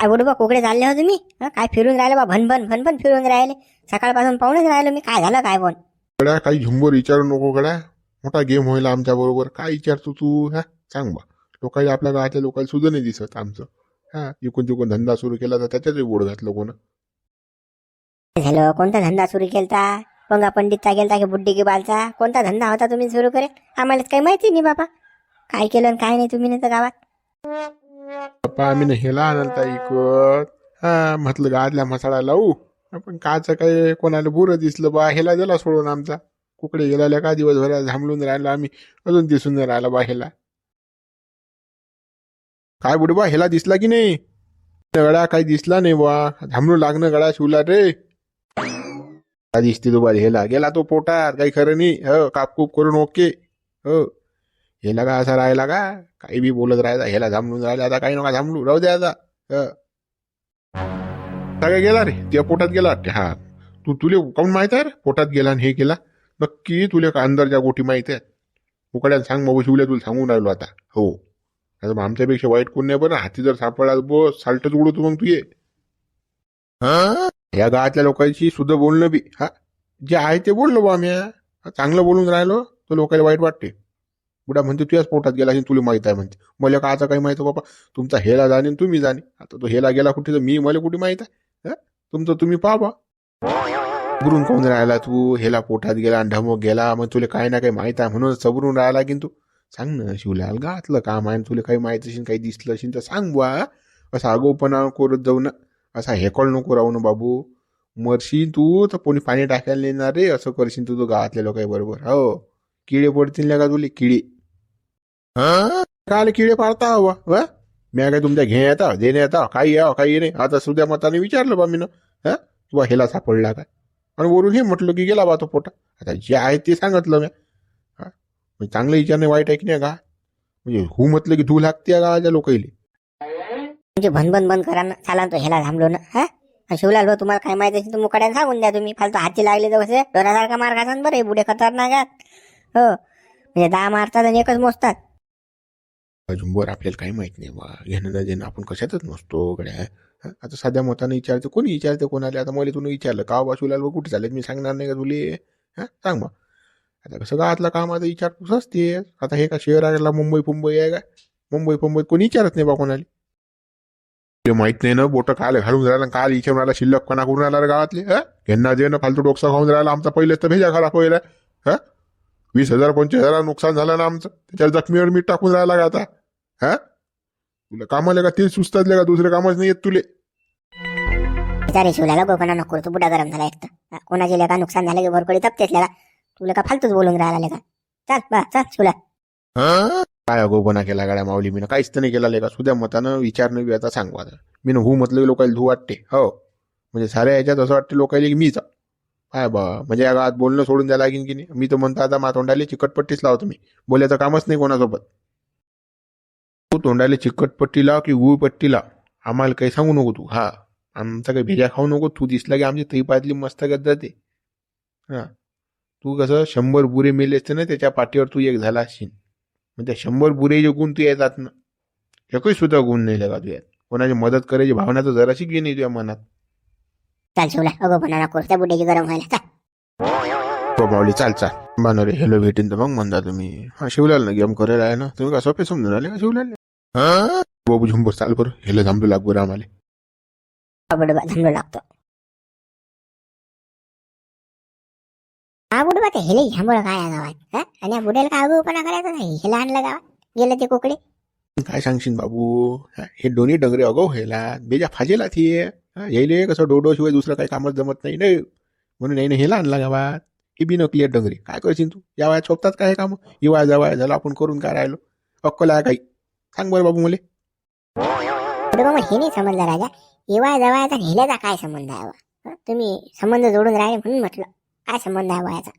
काय बोलू बा कोकडे चालले हो तुम्ही? काय फिरून राहिले बा? भनभन भनभन फिरून राहिले. सकाळपासून पाहूनच राहिलो मी. काय झालं काय पण गड्या काही झुंबर विचारू नको गड्या. मोठा गेम होईल आमच्या बरोबर. काय विचारतो तू हा? सांग बा. लोकांना आपल्या गावातल्या लोकांना सुद्धा नाही दिसत आमचं. हा? इकून तिकून धंदा सुरू केला तर त्याच्यातही बोड घातलं कोण? झालं. कोणता धंदा सुरू केलता? पंगा पंडितचा गेलता की बुड्डी की बालचा? कोणता धंदा होता तुम्ही सुरू करे आम्हाला काही माहिती नाही बाबा काय केलं आणि काय नाही तुम्ही नाही तर गावात? पप्पा आम्ही ना हेला आणलता इकत हा म्हटलं गादल्या मसाळा लावू. पण काचं काय कोणाला बुरं दिसलं बा हेला दिला सोडून आमचा. कुकडे गेला का दिवसभरात झांबलून राहिलो आम्ही. अजून दिसून नाही राहिला बा हेला. काय बुडे बा हेला दिसला की नाही? गळा काही दिसला नाही बा. झांबलू लागणं गडा शिवला रे. दिसते तो बा हेला? गेला तो पोटात काही खरं नाही. हो कापकूप करून ओके. हो. हेला का असा राहिला का? काही बी बोलत राहायचा ह्याला थांबलून राहिला आता काही नका थांबलू राहू द्या आता. हं. सगळं गेला रे त्या पोटात गेला वाटते. हा. तू तुले काऊन माहीत आहे रे? पोटात गेला आणि हे केला. नक्की तुले का अंदरच्या गोटी माहीत आहेत? उकड्याला सांग मग शिवल्या तुला सांगून राहिलो आता. हो. आता आमच्यापेक्षा वाईट कोण नाही बरं. हाती जर सापडला बस साल्टच उडवतो मग तू ये हं? या गावातल्या लोकांशी सुद्धा बोलणं बी. हा. जे आहे ते बोललो बा आम्ही हा, चांगलं बोलून राहिलो तर लोकांना वाईट वाटते. बुडा म्हणते तुझ्याच पोटात गेला असेल तुला माहीत आहे म्हणते. मला का आता काही माहीत बाबा? तुमचा हेला जाणे आणि तुम्ही जाणे. आता तो हेला गेला कुठे तर मी मला कुठे माहीत आहे? तुमचं तुम्ही पहा बा. सबरून कोण राहिला तू? हेला पोटात गेला आणि ढमक गेला. मग तुला काही ना काही माहीत आहे म्हणून सबरून राहिला की तू? सांग ना शिवलाल गातलं काम आहे तुला काही माहीत असेल काही दिसलं असेल तर सांग बुवा असा आगोपणा करत जाऊ ना. असा हेकळ नको राहू ना बाबू. मरशील तू तर कोणी पाणी टाकायला येणार रे. असं करशील तू तो गावातल्या लोकांबरोबर हो. किडे पडतील ना का तुले? किडे. काल किडे पाळता हवा व? मी काय तुमच्या घे येता देणे येता काही यावं काही नाही. आता सुद्धा मताने विचारलं बा मी हा? तुला हेला सापडला काय? आणि वरून हे म्हटलं की गेला बा तो पोटा. आता जे आहे ते सांगितलं मी हा? म्हणजे चांगलं विचारणे वाईट आहे की नाही का? म्हणजे हू म्हटलं की धू लागते का गावाच्या लोकाईले? म्हणजे भनभन बंद करा ना चाला ना तो ह्याला थांबलो ना हा? आणि शिवलाल भाऊ तुम्हाला काय माहिती असेल तर मुकाड्याने सांगून द्या तुम्ही. फालतू हाती लागले तर कसे? डोरासारखा मार खासान बरं हे खतरनाक आहेत. हो. म्हणजे दहा मारतात आणि एकच मोजतात. झुंबर आपल्याला काही माहीत नाही. बा घेणं देणं आपण कशातच नसतो गड्या आता साध्या मताने विचारते कोणी विचारते कोणाले? आता मला तुम्ही विचारलं का बा शिवलाल बा कुठे चालेल मी सांगणार नाही का तुले? हां? सांग बा आता कसं गावातलं काम आता विचारपूस असते आता हे का शहर आला मुंबई फुंबई आहे का? मुंबई फुंबईत कोणी विचारत नाही बा कोणाला? ते माहीत नाही ना बोट काल घालून राहिला काल विचारून राहिला शिल्लक कणा करून राहिला गावातले हा? घेणं देणं फालतू डोकसा खाऊन राहिला. आमचा पहिलेच तर भेजा खराब व्हायला हा? वीस हजार पंचवीस हजार नुकसान झालं ना आमचं. त्याच्यावर जखमीवर मीठ टाकून राहिला का आता? हा? तुला कामाला का? ते सुचतात का? दुसरे कामच नाही येत तुले. विचारे शिवल्याला गोपना नको तो बुडा गरम झाला एक तर. हा, कोणाचे लेका नुकसान झालं की भरकडी तपतेच लेका? तुला का फालतूच बोलून राहिला लेका? चल बा चल शिवला. काय अगोपणा केला गाड्या माऊली? मी काहीच तर नाही केला लेका. सुद्या मतानं विचारणं बी आता सांगू आता. मी हू म्हटलं की लोकांना धू वाटते. हो. म्हणजे साऱ्या याच्यात असं वाटते लोकांना की मीच. आहे. काय बा? म्हणजे या गावात बोलणं सोडून द्यायला लागेल की नाही? मी तर म्हणतो आता मा तोंडाले चिकटपट्टीच लावतो मी. बोलायचं कामच नाही कोणासोबत. तू तोंडाले चिकटपट्टी लाव की गुळ पट्टी लाव. आम्हाला काही सांगू नको तू. हा. आमचा काही भेजा खाऊ नको. तू दिसला की आमची तई पातली मस्त गत जाते हा. तू कसं शंभर बुरे मेले असते ना त्याच्या पाठीवर तू एक झाला असशील. मग त्या शंभर बुरे जे गुण तू येतात ना. एकही सुद्धा गुण नाही लगा तुझ्यात. कोणाची मदत करायची भावना तर जराशी घे नाही तुझ्या मनात. चल शिवला. अगोपना नको त्या बुड्याची गरम व्हायला. चल. हो माऊली चाल चाल. बानो रे हेलो भेटीन तर मग म्हणता तुम्ही. हा शिवलाल ना गेम करायला आहे ना. तुम्ही का सोपे समजून आले का शिवलाल बाबू झुंबर चाल बरं. हेलो थांबलो लाग बरं आम्हाला. बुडबा थांबलो लागतो. हा बुडबा ते हेले झांबळ काय आहे गावात हा? आणि या बुड्याला काय अगोपणा करायचा नाही? हेला आणलं गावात? गेलं ते कोकडे? काय सांगशील बाबू? हा, हे दोन्ही डंगरे अगो व्हायला बेजा फाजेला ती. यायले कसं डोडो शिवाय दुसरं काही कामच जमत नाही नाही. म्हणून याने हेला आणला गावात. हे बी नकली आहेत डंगरे. काय करशील तू? या वयात सोपतात काय काम? हिवाळा जवळ झालं आपण करून काय राहिलो? अक्कल आहे काही? सांग बरं बाबू मला. मग हे नाही समजलं राजा. येवाय जवळचा आणि हेल्याचा काय संबंध आहे बा? हं? तुम्ही संबंध जोडून राहिले म्हणून म्हटलं. काय संबंध आहे वयाचा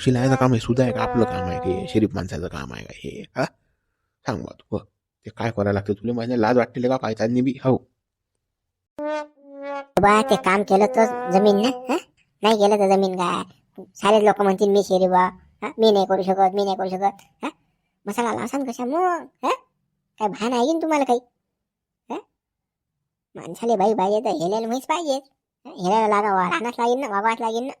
शिलायचं काम आहे सुद्धा आहे का? आपलं काम आहे की? शरीफ माणसाचं काम आहे का? हे हा? सांग बा तू हो. ते काय करायला लागतं? तुला माझ्या लाज वाटते का? काय त्यांनी बी हो. बा ते काम केलं तर जमीन ना हं? नाही केलं तर जमीन काय? सारे लोक म्हणतील मी शेरी बा हं? मी नाही करू शकत मी नाही करू शकत हं? मसाला लावसान कशा मग हं? काय भान आहे की तुम्हाला काही? हं? माणसाले बाई पाहिजे तर हेल्याला म्हैस पाहिजे. हेल्याला लागावा राहण्यास लागेल ना वागवाच लागेल ना.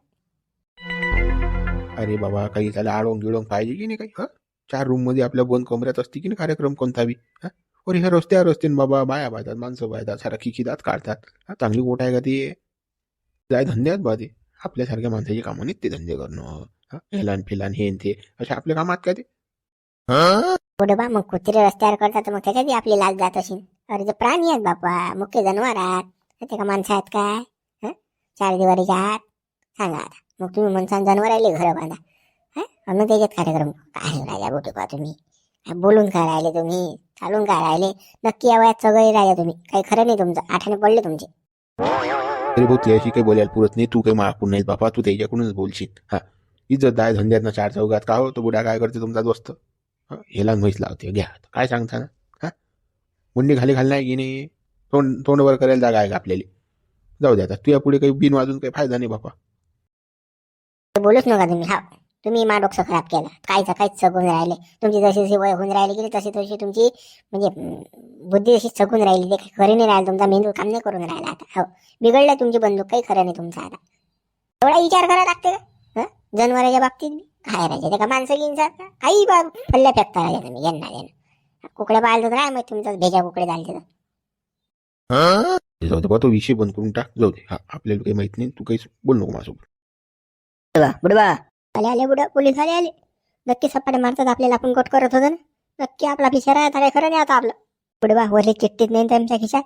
अरे बाबा काही त्याला आळवून गिळवून पाहिजे की नाही काही? हा? चार रूममध्ये आपल्या बंद कमऱ्यात असते की नाही कार्यक्रम कोणता बी? हा? अरे ह्या रस्त्यावर असते ना बाबा बाया पाहतात माणसं पाहतात सारा खिखिदात काढतात. हा? चांगली गोट आहे का ती? जाय धंद्यात बा ते. आपल्यासारख्या माणसाची कामं नाहीत ते धंदे करणं. हा? हेलान फिलान हे ते. अशा आपल्या कामात काय ते? हा पुढे बा मग कुत्रे रस्त्यावर करतात तर मग त्याच्यात आपली लाज जात असेल. अरे ते प्राणी आहेत बापा मुख्य जनावर आहेत. ते का माणसं आहेत काय? चार दिवारीच्या आत. सांगा आता. मग तुम्ही म्हणसान जनावर आले घर बांधा. हं? आणि मग त्याच्यात कार्यक्रम? काय राजा बोटे पा तुम्ही? बोलून काय राहिले तुम्ही? चालून काय राहिले? नक्की या वयात सगळे राजा तुम्ही. काही खरं नाही तुमचं. आठाने पडले तुमचे. अरे भाऊ त्याशी काही बोलायला पुरत नाही. तू काही मागून नाही बापा. तू त्याच्याकडूनच बोलशील. हा. इज्जत धुंध ना चार चौघात. का हो तो बुडा? काय करते तुमचा दोस्त? हेला म्हैस लावते घ्या. काय सांगता ना हा? मुंडी खाली घाल की नाही तोंड तोंडवर करायला जागा आहे का आपल्याला? जाऊ द्या आता. तुझ्या पुढे काही बिन वाजून काही फायदा नाही बापा. बोलूच नका तुम्ही. हा तुम्ही मा डोकं खराब केलं. कायचं काहीच सगून राहिले. तुमची जशी जशी वय होऊन राहिली गेली तशी तशी तुमची म्हणजे बुद्धी जशी सगून राहिली. ते काही खरी नाही राहिलं. तुमचा मेंदू काम नाही करून राहिला आता. हो. बिघडलं तुमची बंदूक. काही खरं नाही तुमचा आता. एवढा विचार करावा लागते का? जनावरांच्या बाबतीत बी? काय राहायचे ते का माणसं गिंचात का काही बा फल्ल्या फेकता राहिले तुम्ही यांना यांना कुकडे पाहिलं तर काय माहिती तुमचं भेजा कुकडे झाले तर जाऊ दे बा तो विषय बंद करून टाक. जाऊ दे. हा आपल्याला काही माहीत नाही तू काही बोल नको माझ्यासोबत. बुडबा आले आले बुडा पोलीस आले आले. नक्की सपाटे मारतात आपल्याला आपण कोट करत होतो ना? नक्की आपला पिशा आहे आता काय खरं नाही आता आपलं. बुडबा वरली चिठ्ठीत नाही त्यांच्या खिशात?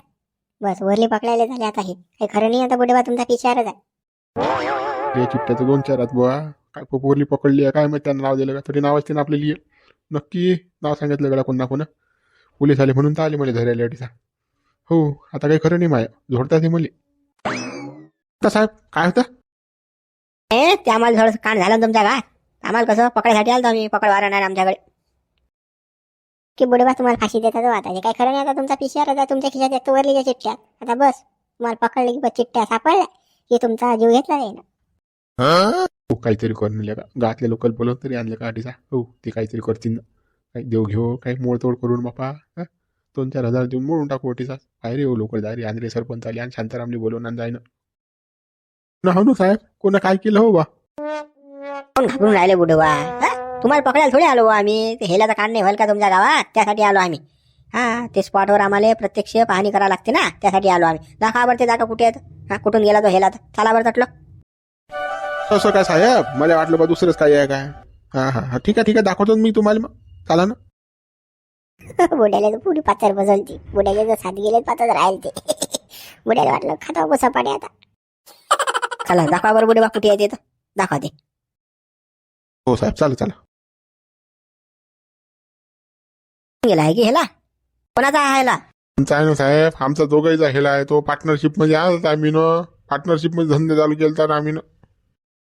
बस वरली पकडायला झाले आता हे. काही खरं नाही आता बुडबा तुमचा पिशारच आहे. या चिठ्ठ्याचं दोन चार आहेत बुवा. काय पोपवरली पकडली आहे काय माहिती त्यांना नाव दिलं का? तरी नाव असते ना आपल्या लिहि नक्की नाव सांगितलं गड्या कोणा कोणा. पोलीस आले म्हणून तर आले मला धरायला अडीचा हो आता काही खरं नाही माया. झोडतात हे मले आता साहेब काय होतं? ए ते आम्हाला थोडंसं कान झालं ना तुमच्या गात आम्हाला कसं पकडायसाठी आलो आम्ही पकड वारा नाही आमच्याकडे. की बुडबा तुम्हाला फाशी देतात हो आता. हे काय खरं नाही आता तुमचा पिशिआर आहे तुमच्या खिशात एक तर वरलीच्या चिठ्ठ्या. आता बस तुम्हाला पकडले की बस चिठ्ठ्या सापडल्या. की तुमचा जीव घेतला नाही ना हो काहीतरी करून का? गावातले लोकल बोलवून तरी आणले का अडीचा हो ते काहीतरी करतील ना. काही देव घेऊ काही मोडतोड करून बापा हा? दोन चार हजार देऊन मोडून टाकू ओटीचा. काय रे हो लोकल दारी आंध्रे सरपंच आले आणि शांतारामने बोलवून आणि जाईन ना. हो ना साहेब कोणा काय केलं हो बा? कोण घाबरून राहिले बुडवा तुम्हाला पकडायला थोडी आलो आम्ही. ते हेल्याचं काढणे व्हाल का तुमच्या गावात? त्यासाठी आलो आम्ही. हा ते स्पॉटवर आम्हाला प्रत्यक्ष पाहणी करावं लागते ना? त्यासाठी आलो आम्ही. दाखवा बरं ते जागा कुठे आहेत? हा कुठून गेला तो हेला? तर चला बरं तटलं. तसं काय साहेब? मला वाटलं बा दुसरंच काही आहे काय? हा हा हा. ठीक आहे ठीक आहे. दाखवतो मी तुम्हाला मग. चाला ना. बुड्याला तर पुरी पाचर बसलती बुड्याला जर साथ गेले पाचच राहील ते. बुड्याला वाटलं खाता बसा पाडे आता. चला दाखवा बरं बुडे बा कुठे येते दाखवा ते. हो साहेब चालेल चला. गेला आहे की हेला कोणाचा आहे ह्याला? आमचा आहे ना साहेब. आमचा दोघाईचा हेला आहे तो. पार्टनरशिपमध्ये आज आम्ही न. पार्टनरशिपमध्ये धंदे चालू केले तर आम्ही ना.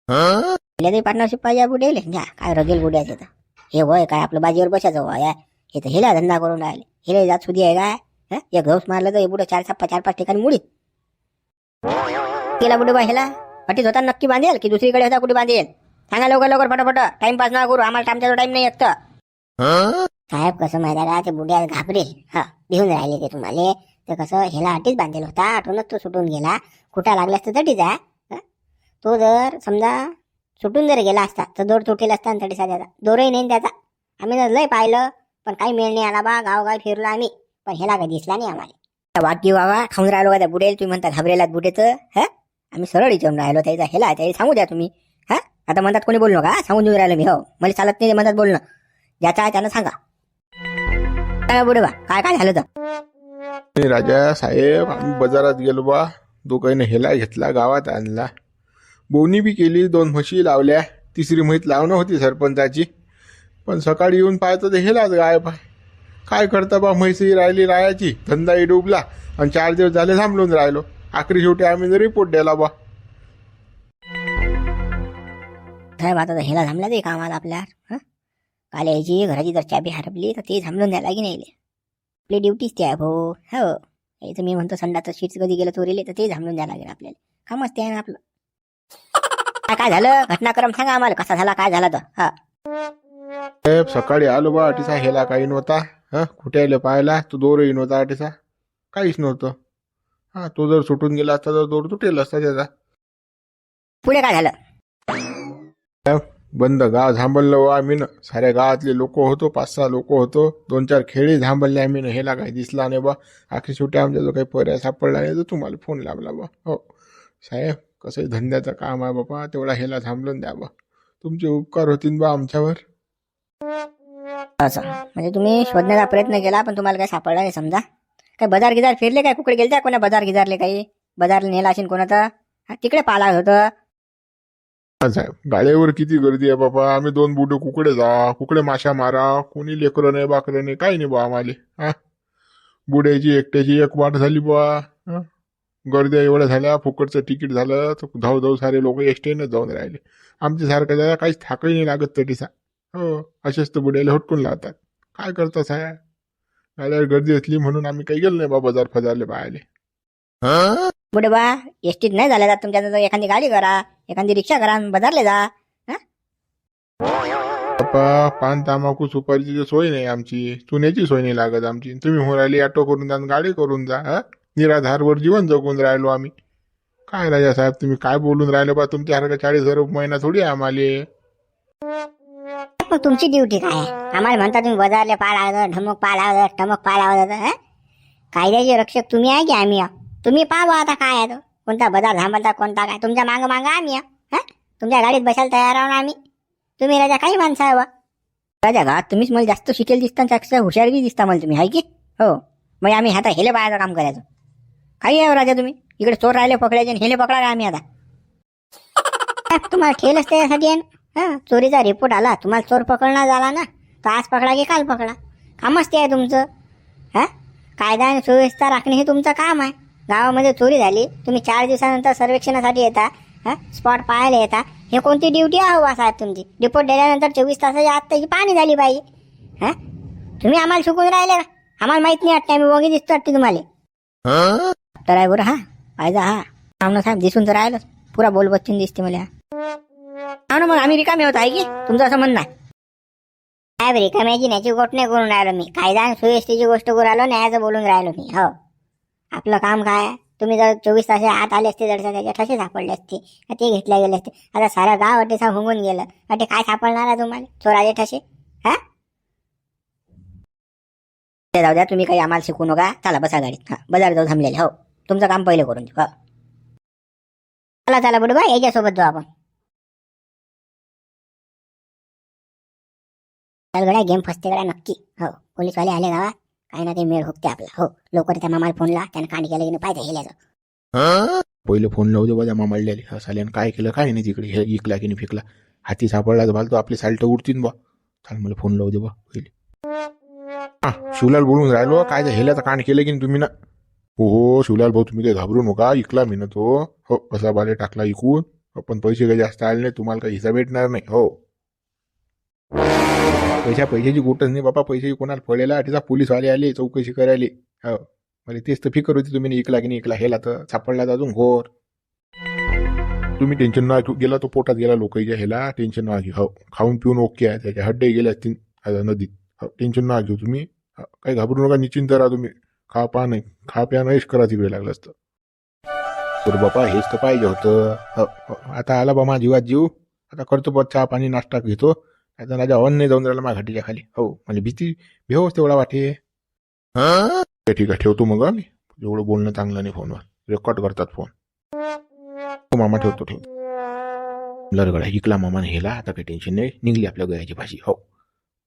पार्टनरशिप पाहिजे बुडेले घ्या काय रगेल बुड्याचे तर हे वय काय आपलं बाजीवर बसायचं वय आहे. हे तर हिला धंदा करून राहिले. हेला जात सुधी आहे काय? हं? एक घोस मारलं तर हे बुडे चार सप्पा चार पाच ठिकाणी मुडीत. केला बुडे बा हेला होता नक्की बांधेल की दुसरीकडे होता कुठे बांधेल? सांगा लवकर लवकर फटाफट. टाइमपास ना करू. आम्हाला टाइमचा टाइम नाही एकतर साहेब कसं माहिती आहे का? ते बुड्या घाबरेल हा भिवून राहिले ते तुम्हाला. ते कसं ह्याला अटीच बांधेल होता. आठवणच तो सुटून गेला. कुठं लागला असतं तटीच आहे तो जर समजा सुटून जर गेला असता तर दोर तुटेल असता आणि तटी त्याचा दोरही नाही त्याचा. आम्ही तर लय पाहिलं पण काही मेळ नाही आला बा गावगाव फिरलो आम्ही. पण ह्याला काही दिसला नाही आम्हाला. वाटकी बाबा खाऊन राहिलो का त्या बुडेल? तुम्ही म्हणता घाबरेलात बुडेचं हं? आम्ही सरळ विचारून राहिलो त्याचा ह्याला त्याला सांगू द्या तुम्ही हा? आता म्हणतात कोणी बोललो का सांगून देऊन राहिलो मी हो. मला चालत नाही म्हणतात बोलणं. ज्याचा आहे त्यानं सांगा. काय बुडे बा काय काय झालं तर? राजा साहेब आम्ही बाजारात गेलो बा. दोघांनी हेला घेतला गावात आणला. बोनी बी केली दोन म्हशी लावल्या. तिसरी म्हैत लावणं होती सरपंचाची. पण सकाळी येऊन पाहतो तर हेलाच गायब आहे. काय करता बा म्हैसही राहिली रायाची धंदाही डुबला आणि चार दिवस झाले थांबलून राहिलो. आखरी शेवटी आम्ही रिपोर्ट द्यायला बा. साहेब आता हेला थांबला ते कामाला आपल्या काल यायची घराची जर चाबी हरपली तर ते थांबलून द्यायला की नाही आपली ड्युटीच ते आहे भाऊ. हो. याचं मी म्हणतो संडाचं शीट्स कधी गेलं चोरीले तर ते थांबलून द्यायला लागेल आपल्याला. कामच ते आहे ना आपलं. काय काय झालं? घटनाक्रम सांगा आम्हाला. कसा झाला? काय झाला तर? हा. साहेब सकाळी आलो बा अटीसा हेला काही नव्हता. हा कुठे आलं पाहायला? तू दोरही नव्हता अटीसा काहीच नव्हतं. हा तो जर सुटून गेला असता तर दोर तुटेल असता त्याचा. पुढे काय झालं? बंद गाव झांबललं व आम्ही साऱ्या गावातले लोक होतो पाच सहा लोक होतो. दोन चार खेळी झांबलले आम्ही ना. हेला काही दिसला नाही बा. आखरी शेवटी आमच्या जो काही पर्याय सापडला नाही तर तुम्हाला फोन लावला बा. हो. साहेब कसंही धंद्याचं काम आहे बाबा तेवढा हेला थांबलून द्या बा तुमचे उपकार होतील बा आमच्यावर. असं. म्हणजे तुम्ही शोधण्याचा प्रयत्न केला पण तुम्हाला काही सापडला नाही समजा. काय बाजार गिजार फिरले काय? कुकडे गेलत्या कोणा बाजार गिजारले काही? बाजारला नेला असेल कोणाचा? तिकडे पाला होतं. साहेब गाड्यावर किती गर्दी आहे बाबा. आम्ही दोन बुडे कुकडे जा कुकडे माशा मारा. कोणी लेकरं नाही बाकरं नाही काही नाही बा आम्हाला. हा? बुड्याची एकट्याची एक वाट झाली बा? गर्द्या एवढ्या झाल्या फुकटचं तिकीट झालं तर धाव धाव सारे लोक एसटीनंच जाऊन राहिले. आमच्यासारखं जरा काहीच थाकही नाही लागत तटीसा हो असेच तर बुड्याला हटकून लावतात. काय करता साहेब? गाड्यावर गर्दी असली म्हणून आम्ही काही गेलो नाही बा बाजार फजारले पाहायले. पुढे बा एसटीत नाही झाल्या जात तुमच्या एखादी गाडी करा एखादी रिक्षा करा आणि बाजारले जा बाप्पा पान तांबाखू सुपारीची सोय नाही आमची चुन्याची सोय नाही लागत आमची. तुम्ही हो राहिली ऑटो करून जा गाडी करून जा हा? निराधारवर जीवन जगून राहिलो आम्ही. काय राजा साहेब तुम्ही काय बोलून राहिले बा? तुमच्यासारखं चाळीस हजार रुपये महिना थोडी आहे आम्हाला. मग तुमची ड्युटी काय आहे? आम्हाला म्हणता तुम्ही बाजारले पाय लागलं ढमक पाय लागलं टमक पाय लागलं कायद्याचे रक्षक तुम्ही आहे की आम्ही आहो? तुम्ही पाहा आता काय आहे तो. कोणता बाजार थांबलता कोणता काय? तुमच्या मागं मागं आम्ही आहो, तुमच्या गाडीत बसायला तयार आहो ना आम्ही. तुम्ही राजा काही माणसं आहे बा राजा का तुम्हीच मला जास्त शिकेल दिसता आणि जास्त हुशार बी दिसता मला तुम्ही आहे की? हो. मग आम्ही आता हेले पाहायचं काम करायचं. काही आहे हो राजा तुम्ही? इकडे चोर राहिले पकडायचे आणि हेले पकडा आम्ही आता. तुम्हाला ठेलच त्यासाठी आहे हा चोरीचा रिपोर्ट आला. तुम्हाला चोर पकडणार झाला ना? तर आज पकडा की काल पकडा? कामच ते आहे तुमचं. हा? कायदा आणि सुव्यवस्था राखणे हे तुमचं काम आहे. गावामध्ये चोरी झाली. तुम्ही चार दिवसानंतर सर्वेक्षणासाठी येता. हा? स्पॉट पाहायला येता. हे कोणती ड्युटी आहे हो बा साहेब तुमची? रिपोर्ट दिल्यानंतर चोवीस तासाच्या आत त्याची पाणी झाली पाहिजे हा? तुम्ही आम्हाला शिकून राहिले का? आम्हाला माहीत नाही वाटतं. आम्ही वगी दिसतो वाटते तुम्हाला. तर आहे बरं हा पाहिजे हा. सामना साहेब दिसून तर राहिलंच. पुरा बोल दिसते मला. हा ना मग आम्ही रिकामे होत आहे की? तुमचं असं म्हणणं आहे. साहेब रिकाम्याची न्याची गोष्ट नाही करून राहिलो मी. कायदा आणि सुव्यवस्थेची गोष्ट करून राहिलो न्यायाचं बोलून राहिलो मी. हो. आपलं काम काय आहे? तुम्ही जर चोवीस तास आत आले असते जर त्याच्या ठसे सापडले असते. का ते घेतले गेले असते. आता सारा गाव अटेसा हुंगून गेलं. अटे काय सापडणार आहे तुम्हाला? चोराचे ठसे? हा? ते जाऊ द्या तुम्ही काही आम्हाला शिकू नका. चला बसा गाडीत. हा बाजार जाऊ थांबलेले हो. तुमचं काम पहिले करून देऊ चला चला चला बुडबा याच्यासोबत जाऊ आपण. गड्या गेम फसते गड्या नक्की. हो पोलीसवाले आले गावा काही ना ते मेळ हुकते आपला. हो लवकर त्या मामाला फोन ला. त्यानं कांड केलं की नाही पाहिजे हेल्याचं. पहिले फोन लावू दे बा त्या मामाडलेले साल्यानं काय केलं काय नाही तिकडे. हे इकला की नाही फेकला. हाती सापडला तर भाल तो आपले साल्ट उडतीन बा. चाल मला फोन लावू दे बा पहिले. हा शिवलाल बोलून राहिलो. काय हेल्याचं कांड केलं की नाही तुम्ही ना? हो हो शिवलाल भाऊ तुम्ही काही घाबरू नका. इकला मी ना तो. हो कसा बाले टाकला इकून. हो, पण पैसे काही जास्त आले नाही तुम्हाला काही हिसा भेटणार नाही. हो. पैशा पैशाची गोटच नाही बाबा पैशाची कोणाला पडेला तिचा पोलीसवाले आले चौकशी करायली. हो. मला तेच तर फिकर होती. तुम्ही इकला की नाही इकला हेला तर सापडला तर अजून घोर. तुम्ही टेन्शन ना घेऊ. गेला तो पोटात गेला लोकांच्या ह्याला. टेन्शन ना घेऊ. हो. खाऊन पिऊन ओके आहे. त्याच्या हड्डे गेले असतील. नदीत. हो टेन्शन ना घेऊ तुम्ही. हो, काही घाबरू नका. निश्चिंत राहा तुम्ही. खा पा नाही खा प्या नाहीच करा तिकडे लागलं असतं. तर बापा हेच तर पाहिजे होतं. हो, हो, आता आला बा माझ्या जीवात जीव. आता करतो बा चहा पाणी नाश्ता घेतो. आता राजा हवन नाही जाऊन राहिला माझ्या घाटीच्या खाली. हो मला भीती भेवच तेवढा वाटे. ते ठीक आहे ठेवतो मग मी. एवढं बोलणं चांगलं नाही फोनवर. रेकॉर्ड करतात फोन. हो मामा ठेवतो ठेवतो लरगडा हिकला मामाने हेला. आता काही टेन्शन नाही. निघली आपल्या गयाची भाषी हो.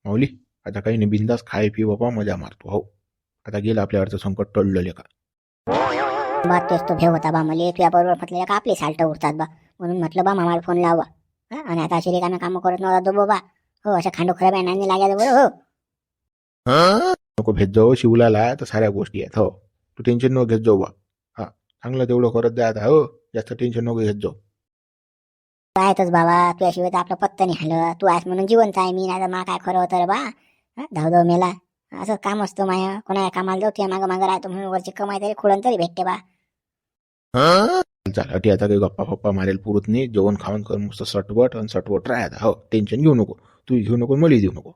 माऊली आता काही नाही. बिंदास खाय पी बाबा मजा मारतो. हो. आता गेलं आपल्यावरचं संकट टळलं लेका. बा तेच तो भेव होता बा मला तुझ्या बरोबर म्हटलं का आपली साल्ट उरतात बा. म्हणून म्हटलं बा मामाला फोन लावा. हा, आणि आता अशी रिकाम्या कामं करत नव्हता तो बाबा. हो अशा खांडो खराब नाही लागल्या बरं हो. नको भेट जाऊ शिवलाला तर साऱ्या गोष्टी आहेत हो. तू टेन्शन नको घेत जाऊ बा. हा चांगलं तेवढं करत जा आता हो. जास्त टेन्शन नको घेत जाऊ. आहेतच बाबा तुझ्याशिवाय तर आपलं पत्ता नाही हलं तू आहेस म्हणून जिवंत आहे मी नाही तर मा काय खरं होतं रे बा? हा, धाव धाव मेला. असं काम असतं माया. कोणा कामाला जाऊ तुझ्या मागं मागं राहतो म्हणून वरची कमाई तरी खुळण तरी भेटते बा. चाल अटी आता काही गप्पा फप्पा मारेल पुरत नाही. जेवण खावण कर मस्त सटवट आणि सटवट राहा हो टेन्शन घेऊ नको. तू घेऊ नको मला देऊ नको.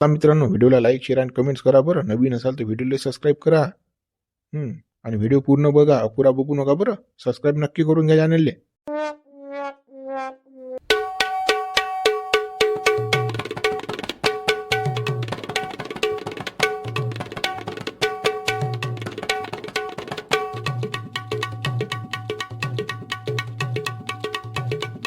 आता मित्रांनो व्हिडिओला लाईक शेअर आणि कमेंट्स करा बरं. नवीन असाल तर व्हिडिओला सबस्क्राईब करा. हम्म आणि व्हिडिओ पूर्ण बघा. अपुरा बघू नका बरं. सबस्क्राईब नक्की करून घ्या चॅनलले